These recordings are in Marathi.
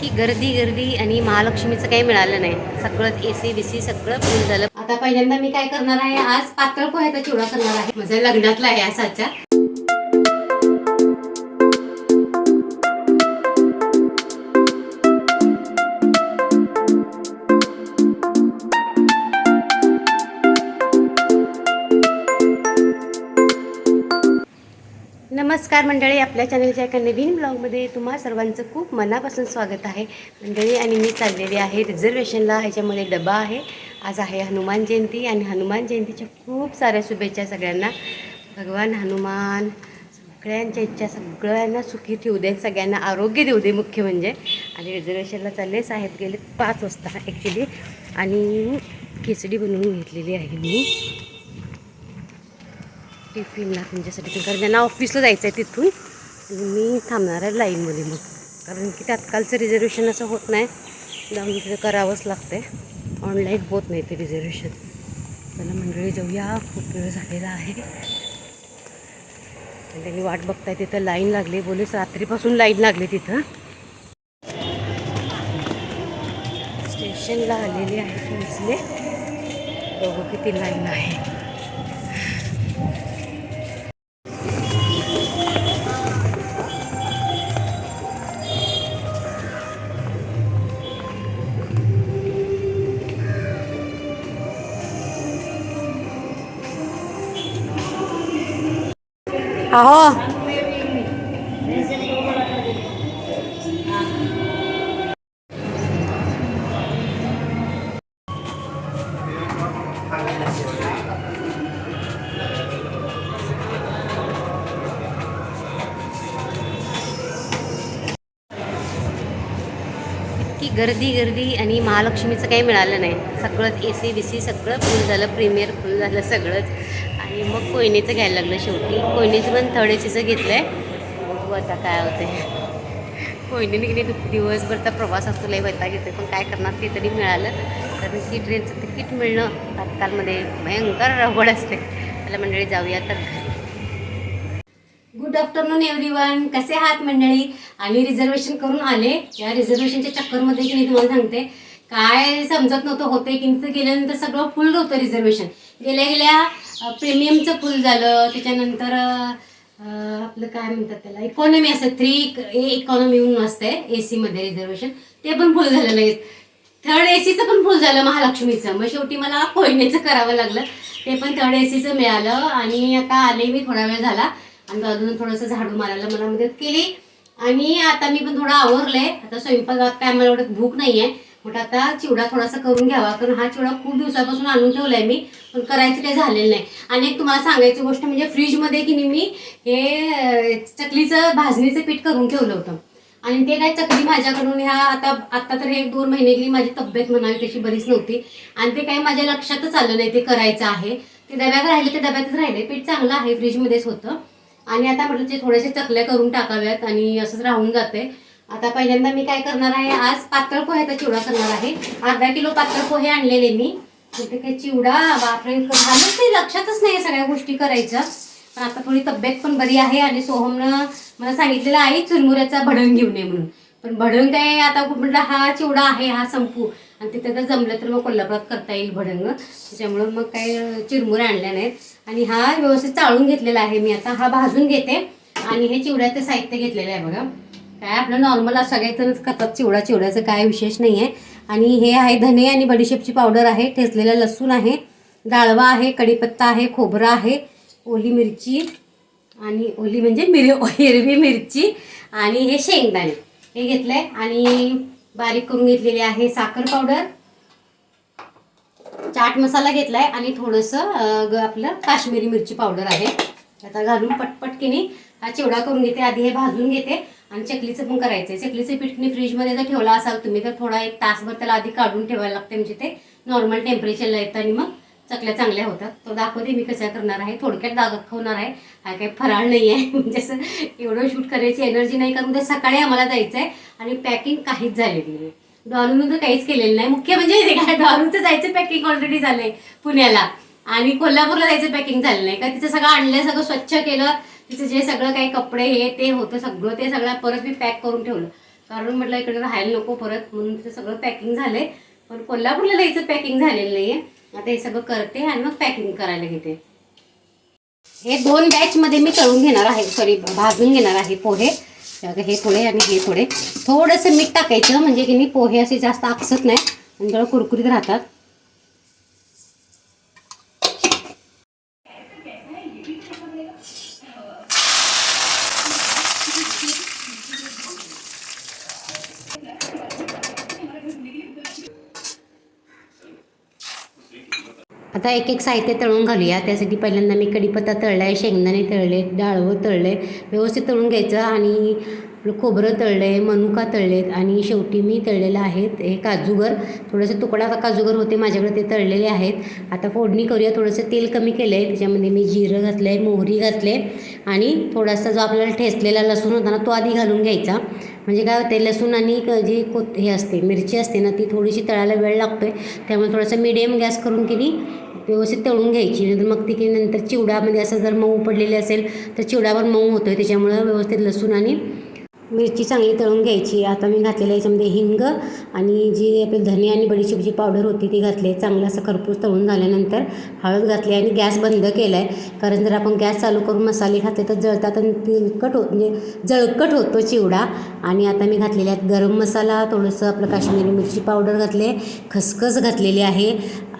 की गर्दी गर्दी आणि महालक्ष्मीचं काही मिळालं नाही. सगळं ए सी बी सी सगळं फुल झालं. आता पहिल्यांदा मी काय करणार आहे? आज पातळ पोह्याचा चिवडा करणार आहे. माझ्या लग्नातला आहे आज नमस्कार मंडळी आपल्या चॅनलच्या एका नवीन ब्लॉगमध्ये तुम्हा सर्वांचं खूप मनापासून स्वागत आहे. मंडळी आणि मी चाललेली आहे रिझर्वेशनला ह्याच्यामध्ये डबा आहे. आज आहे हनुमान जयंती आणि हनुमान जयंतीच्या खूप साऱ्या शुभेच्छा सगळ्यांना. भगवान हनुमान सगळ्यांच्या इच्छा सगळ्यांना सुखी ठेवू दे सगळ्यांना आरोग्य देऊ दे मुख्य म्हणजे. आणि रिझर्वेशनला चाललेच आहेत गेले पाच वाजता ॲक्च्युली आणि खिचडी बनवून घेतलेली आहे मी. टिफिनला तुमच्यासाठी पण कारण त्यांना ऑफिसला जायचं आहे तिथून. आणि मी थांबणार आहे लाईनमध्ये मग. कारण की तात्काळचं रिझर्वेशन असं होत नाही. जाऊन तिथे करावंच लागतं आहे ऑनलाईन होत नाही ते रिझर्वेशन त्याला मंडळी जाऊया. खूप वेळ झालेला आहे. आणि त्यांनी वाट बघताय तिथं लाईन लागली. बोलीस रात्रीपासून लाईन लागली तिथं. स्टेशनला आलेली आहे पोचले बघू किती लाईन आहे. अहो. इतकी गर्दी गर्दी आणि महालक्ष्मीचं काही मिळालं नाही. सगळंच ए सी बी सी सगळं फुल झालं प्रीमियर फुल झालं सगळंच. आणि मग कोयनीचं घ्यायला लागलं शेवटी. कोयनीचं पण थर्ड ए घेतलं आहे बघू आता काय होते कोयनेने की दिवसभर तर प्रवास असतो लय वैताग येतो पण काय करणार ते तरी मिळालं. कारण की ट्रेनचं तिकीट मिळणं तात्काळमध्ये भयंकर अवघड असते त्याला मंडळी जाऊया तर गुड आफ्टरनून एव्हरीवन कसे आहात मंडळी? आणि रिझर्वेशन करून आले. या रिझर्वेशनच्या चक्करमध्ये की मी तुम्हाला सांगते. काय समजत नव्हतं होते की तिथं गेल्यानंतर सगळं फुल होतं रिझर्वेशन गेल्या गेल्या प्रीमियमचं फुल झालं त्याच्यानंतर आपलं काय म्हणतात त्याला इकॉनॉमी असतं थ्री ए इकॉनॉमी म्हणून असतंय ए सीमध्ये रिझर्वेशन ते पण फुल झालं नाही. थर्ड ए सीचं पण फुल झालं महालक्ष्मीचं. मग शेवटी मला कोयनेचं करावं लागलं. ते पण थर्ड ए सीचं मिळालं आणि आता आले मी थोडा वेळ झाला. आणि अजून थोडंसं झाडू मारायला मला मदत केली. आणि आता मी पण थोडं आवरलंय. आता स्वयंपाकात काय मला एवढं भूक नाही आहे म्हटलं आता चिवडा थोडासा करून घ्यावा कारण हा चिवडा खूप दिवसापासून आणून ठेवलाय मी पण करायचं काही झालेलं नाही. आणि एक तुम्हाला सांगायची गोष्ट म्हणजे फ्रीजमध्ये की नाही मी हे चकलीचं भाजणीचं पीठ करून ठेवलं होतं. आणि ते काय चकली माझ्याकडून ह्या आता आता तर हे एक दोन महिने गेली माझी तब्येत म्हणावी तशी बरीच नव्हती. आणि ते काही माझ्या लक्षातच आलं नाही ते करायचं आहे. ते डब्यात राहिले ते डब्यातच राहिले. पीठ चांगलं आहे फ्रीजमध्येच होतं. आणि आता म्हटलं ते थोडेसे चकल्या करून टाकाव्यात आणि असंच राहून जाते आता पहिल्यांदा मी काय करणार आहे आज पातळ पोह्याचा चिवडा करणार आहे. अर्धा किलो पातळ पोहे आणलेले मी. तिथे काय चिवडा बापरे झालंच नाही लक्षातच नाही सगळ्या गोष्टी करायच्या पण आता थोडी तब्येत पण बरी आहे आणि सोहमनं मला सांगितलेलं आहे चुरमुऱ्याचा भडंग घेऊन ये म्हणून. पण भडंग काय आता म्हटलं हा चिवडा आहे हा संपू. आणि तिथे जर जमलं तर मग कोल्हापुरात करता येईल भडंग. त्याच्यामुळं मग काय चिरमुऱ्या आणल्या नाहीत. आणि हा व्यवस्थित चाळून घेतलेला आहे मी आता. हा भाजून घेते. आणि हे चिवड्याचं साहित्य घेतलेलं आहे बघा. काय आपलं नॉर्मल सगळ्याच करतात चिवडा चिवड्याचं काय विशेष नाही आहे आणि हे आहे धने आणि बडीशेपची पावडर आहे ठेचलेला लसूण आहे डाळवा आहे कढीपत्ता आहे खोबरं आहे ओली मिरची आणि ओली म्हणजे मिर हिरवी मिरची आणि हे शेंगदाणे. हे घेतलं आहे आणि बारीक करून घेतलेले आहे साखर पावडर चाट मसाला घेतला आहे आणि थोडंसं आपलं काश्मीरी मिरची पावडर आहे. आता घालून पटपटकीने हा चिवडा करून घेते आधी हे भाजून घेते आणि चकलीचं पण करायचं आहे चकलीचं पीठनी फ्रीजमध्ये जर ठेवला असाल तुम्ही तर थोडा एक तासभर त्याला आधी काढून ठेवायला लागते म्हणजे ते नॉर्मल टेम्परेचरला येतं आणि मग चकल्या चांगल्या होतात. तो दाखवते मी कशा करणार आहे. थोडक्यात दाखवणार आहे. हा काही फराळ नाही आहे. म्हणजे असं एवढं शूट करायची एनर्जी नाही कारण उद्या सकाळी आम्हाला जायचं आहे आणि पॅकिंग काहीच झालेली नाही. डॉलून तर काहीच केलेलं नाही. मुख्य म्हणजे काय डॉलूचं जायचं पॅकिंग ऑलरेडी झालंय पुण्याला. आणि कोल्हापूरला जायचं पॅकिंग झालं नाही. का तिचं सगळं आणलं सगळं स्वच्छ केलं. तिचं जे सगळं काही कपडे हे ते होतं सगळं ते सगळं परत मी पॅक करून ठेवलं. कारण म्हटलं इकडे राहायला नको परत म्हणून ते सगळं पॅकिंग झालंय. पण कोल्हापूरला यायचं पॅकिंग झालेलं नाहीये. आता हे सगळं करते आणि मग पॅकिंग करायला घेते. हे दोन बॅचमध्ये मी तळून घेणार आहे सॉरी भाजून घेणार आहे पोहे. तर हे थोडे आणि हे थोडे. थोडंसं मीठ टाकायचं म्हणजे की नाही पोहे असे जास्त आकसत नाही. आणि थोडं कुरकुरीत राहतात. आता एक एक साहित्य तळून घालूया. त्यासाठी पहिल्यांदा मी कढीपत्ता तळला आहे शेंगदाणे तळले डाळवं तळले व्यवस्थित तळून घ्यायचं आणि खोबरं तळलं आहे मनुका तळलेत आणि शेवटी मी तळलेलं आहेत हे काजूगर. थोडंसं तुकडा काजूगर होते माझ्याकडे ते तळलेले आहेत. आता फोडणी करूया. थोडंसं तेल कमी केलं आहे त्याच्यामध्ये मी जिरं घातलं आहे मोहरी घातले आणि थोडासा जो आपल्याला ठेचलेला लसूण होता ना तो आधी घालून घ्यायचा. म्हणजे काय होते लसूण आणि जी को हे असते मिरची असते ना ती थोडीशी तळायला वेळ लागतो आहे त्यामुळे थोडासा मिडियम गॅस करून की नाही व्यवस्थित तळून घ्यायची. नंतर मग ती की नंतर चिवडामध्ये असं जर मऊ पडलेली असेल तर चिवडा पण मऊ होतो आहे त्याच्यामुळं व्यवस्थित लसूण आणि मिरची चांगली तळून घ्यायची. आता मी घातलेलं याच्यामध्ये हिंग आणि जी आपली धने आणि बडीशेपची पावडर होती ती घातली. चांगलं असं खरपूस तळून झाल्यानंतर हळद घातली आणि गॅस बंद केला आहे कारण जर आपण गॅस चालू करून मसाले घातले तर जळतात आणि तिलकट हो म्हणजे जळकट होतो चिवडा. आणि आता मी घातलेल्या आहेत गरम मसाला थोडंसं आपलं काश्मीरी मिरची पावडर घातले खसखस घातलेली आहे.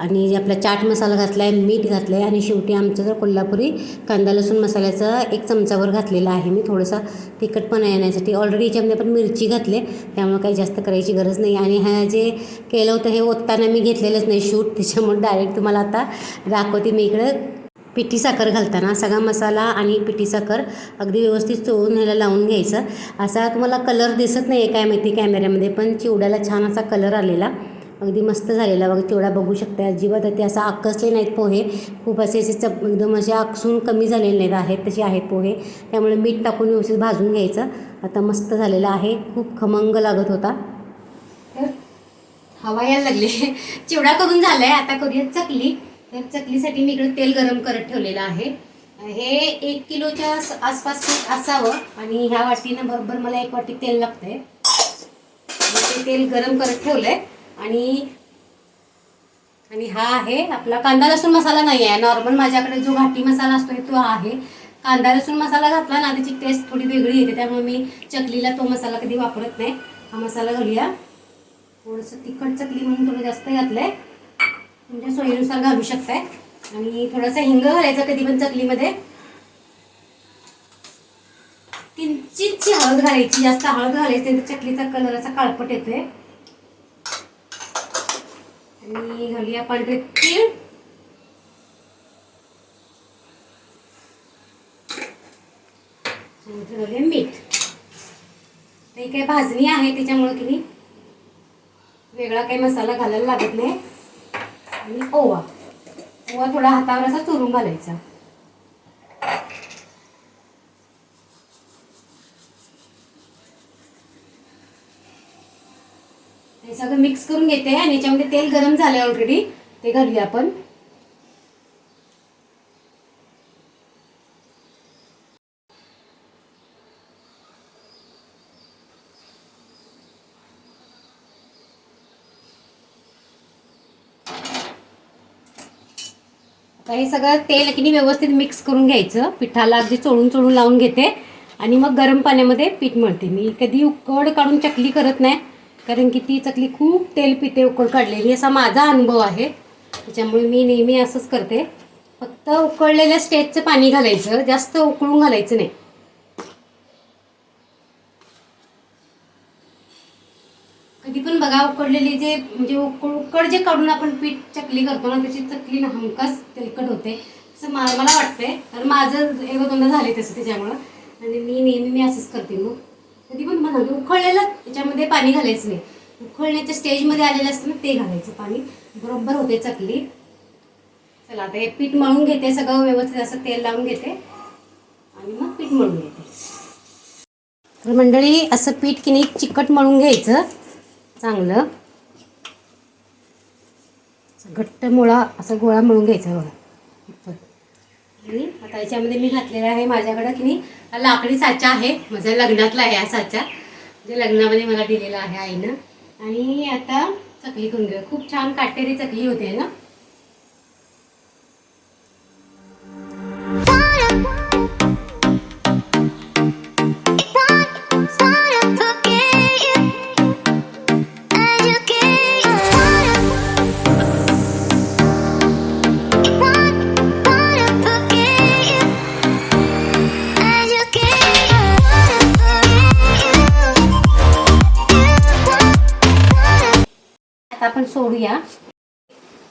आणि जे आपला चाट मसाला घातला आहे मीठ घातलं आहे आणि शेवटी आमचं जर कोल्हापुरी कांदा लसूण मसाल्याचा एक चमचावर घातलेला आहे मी थोडंसं तिखटपणा येण्यासाठी. ऑलरेडी याच्यामध्ये आपण मिरची घातले त्यामुळे काही जास्त करायची गरज नाही. आणि हा जे केलं होतं हे ओतताना मी घेतलेलंच नाही शूट त्याच्यामुळे डायरेक्ट तुम्हाला आता दाखवते मी इकडं. पिठी साखर घालताना सगळा मसाला आणि पिठी साखर अगदी व्यवस्थित चोळून ह्याला लावून घ्यायचं. असा तुम्हाला कलर दिसत नाही आहे काय माहिती कॅमेऱ्यामध्ये पण चिवड्याला छान असा कलर आलेला. अगदी मस्त झालेला बघ तेवढा बघू शकता अजिबात. ते असं आकसले नाहीत पोहे. खूप असे असे चप एकदम असे आकसून कमी झालेले नाहीत आहेत तसे आहेत पोहे. त्यामुळे मीठ टाकून व्यवस्थित भाजून घ्यायचं. आता मस्त झालेला आहे. खूप खमंग लागत होता. तर हवा यायला लागली. चिवडा करून झालाय. आता करूया चकली. तर चकलीसाठी मी इकडे तेल गरम करत ठेवलेलं आहे. हे एक किलोच्या आसपास असावं आणि ह्या वाटीनं बरोबर मला एक वाटी तेल लागतंय. मी ते तेल गरम करत ठेवलंय. आणि आणि हा आहे आपला कांदा लसूण मसाला नाही आहे नॉर्मल माझ्याकडे जो घाटी मसाला असतो तो आहे. कांदा लसूण मसाला घातला ना त्याची टेस्ट थोडी वेगळी येते. त्यामुळे मी चकलीला तो मसाला कधी वापरत नाही. हा मसाला घालूया. थोडंसं तिखट चकली म्हणून थोडं जास्त घातलंय. तुमच्या सोयीनुसार घालू शकताय. आणि थोडासा हिंग घालायचा कधी पण चकलीमध्ये. किंचितची हळद घालायची. जास्त हळद घालायची तर चकलीचा कलर असा काळपट येतोय. आणि घालूया पांढरे तीळ नंतर घालूया मीठ. ते काही भाजणी आहे त्याच्यामुळे की नाही. वेगळा काही मसाला घालायला लागत नाही. आणि ओवा. ओवा थोडा हातावर असा चुरून घालायचा. सगळं मिक्स करून घेते आणि याच्यामध्ये तेल गरम झाले ऑलरेडी ते घालूया आपण. हे सगळं तेल की व्यवस्थित मिक्स करून घ्यायचं. पिठाला अगदी चोळून चोळून लावून घेते. आणि मग गरम पाण्यामध्ये पीठ मळते. मी कधी उकड काढून चकली करत नाही. कारण की ती चकली खूप तेल पिते उकळ काढलेली असा माझा अनुभव आहे. त्याच्यामुळे मी नेहमी असंच करते. फक्त उकळलेल्या स्टेजचं पाणी घालायचं. जास्त उकळून घालायचं नाही. कधी पण बघा उकडलेली जे म्हणजे उकळ उकड जे काढून आपण पीठ चकली करतो ना त्याची चकली ना हमखास तेलकट होते. असं मा मला वाटतंय. तर माझं एवढं दोनदा झाले तसं त्याच्यामुळं. आणि मी नेहमी मी असंच करते मग. कधी पण बनवली. म्हणजे उकळलेलं त्याच्यामध्ये पाणी घालायचं नाही. उकळण्याच्या स्टेजमध्ये आलेलं असतं ना ते घालायचं पाणी. बरोबर होते चकली. चला आता हे पीठ मळून घेते सगळं व्यवस्थित असं तेल लावून घेते. आणि मग पीठ मळून घेते. तर मंडळी असं पीठ की नाही चिकट मळून घ्यायचं. चांगलं. घट्ट मुळा असा गोळा मळून घ्यायचा बघा. आणि आता याच्यामध्ये मी घातलेला आहे माझ्याकडं की नाही लाकडी साचा आहे माझ्या लग्नातला आहे हा साचा जे लग्नामध्ये मला दिलेला आहे आईनं. आणि आता चकली करून घेऊया खूप छान काटेरी चकली होते ना?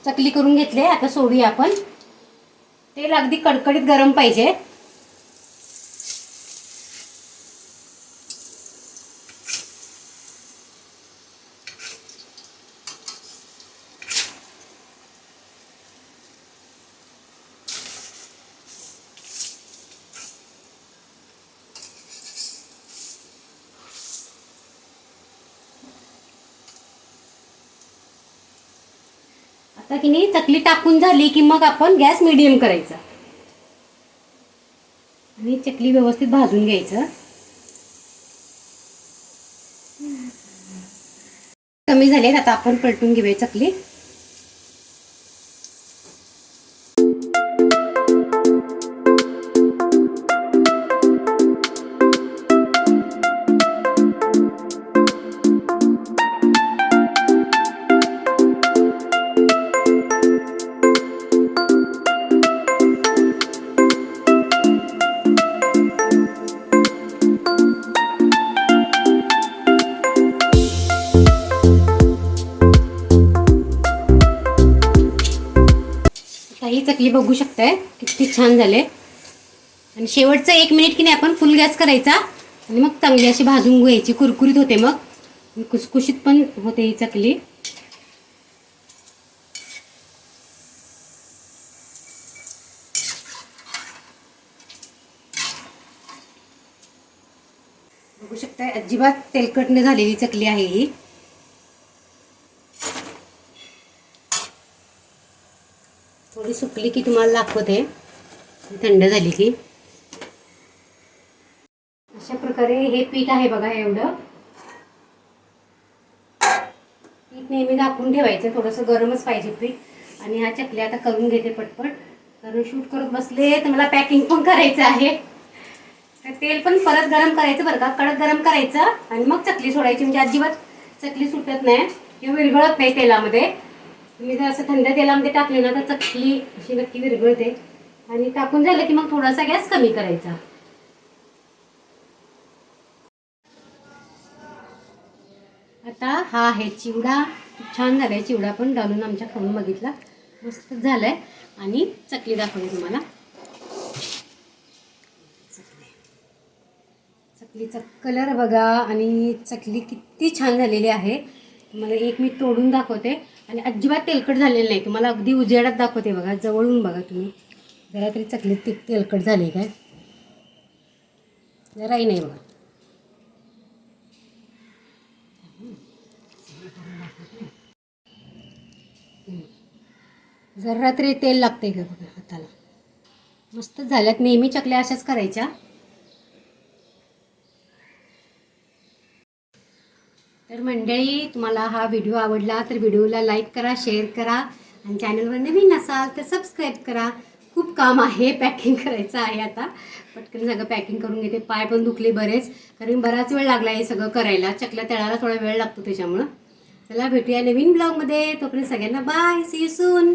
चकली करून घेतले आता सोडूया आपण. तेल अगदी कडकडीत गरम पाहिजे. आता की नाही चकली टाकून झाली की मग आपण गॅस मिडियम करायचा. आणि चकली व्यवस्थित भाजून घ्यायचं. कमी झाले आता आपण पलटून घेऊया चकली. हे बघू शकताय. किती छान झाले. आणि शेवटचं एक मिनिट की नाही आपण फुल गॅस करायचा. आणि मग चांगली अशी भाजून घ्यायची. कुरकुरीत होते मग. कुसकुशीत पण होते ही चकली. बघू शकताय अजिबात तेलकटने झालेली चकली आहे ही. थोडी सुकली की तुम्हाला दाखवते. थंड झाली की. अशा प्रकारे हे पीठ आहे बघा एवढं. पीठ नेहमी झाकून ठेवायचं थोडंसं गरमच पाहिजे पीठ. आणि हा चकल्या आता करून घेते पटपट. कारण शूट करत बसले तर मला पॅकिंग पण करायचं आहे. तर तेल पण परत गरम करायचं बरं का कडक गरम करायचं. आणि मग चकली सोडायची म्हणजे अजिबात चकली सुटत नाही. किंवा विरघळत नाही तेलामध्ये. तुम्ही जर असं थंड तेलामध्ये टाकले ना तर चकली अशी नक्की विरघळते. आणि टाकून झालं की मग थोडासा गॅस कमी करायचा. आता हा आहे चिवडा. खूप छान झाला आहे चिवडा पण डालून आमच्या खाऊन बघितला. मस्त झाला आहे आणि चकली दाखवली तुम्हाला. चकलीचा कलर बघा. आणि चकली किती छान झालेली आहे. मला एक मी तोडून दाखवते. आणि अजिबात तेलकट झालेलं नाही. तुम्हाला अगदी उजेडात दाखवते बघा. जवळून बघा तुम्ही. जरा तरी चकलीत ती तेलकट झाली काय? जराही नाही बघा. जरा तरी तेल लागते का बघा हाताला? मस्त झाल्यात. नेहमी चकल्या अशाच करायच्या. तर मंडळी तुम्हाला हा व्हिडिओ आवडला तर व्हिडिओला लाईक करा शेअर करा आणि चॅनलवर नवीन असाल तर सबस्क्राईब करा. खूप काम आहे पॅकिंग करायचं आहे आता. पटकन सगळं पॅकिंग करून घेते. पाय पण दुखले बरेच कारण बराच वेळ लागला हे सगळं करायला. चकल्या तळाला थोडा वेळ लागतो त्याच्यामुळं. चला भेटूया नवीन ब्लॉगमध्ये तोपर्यंत सगळ्यांना बाय सी यू सून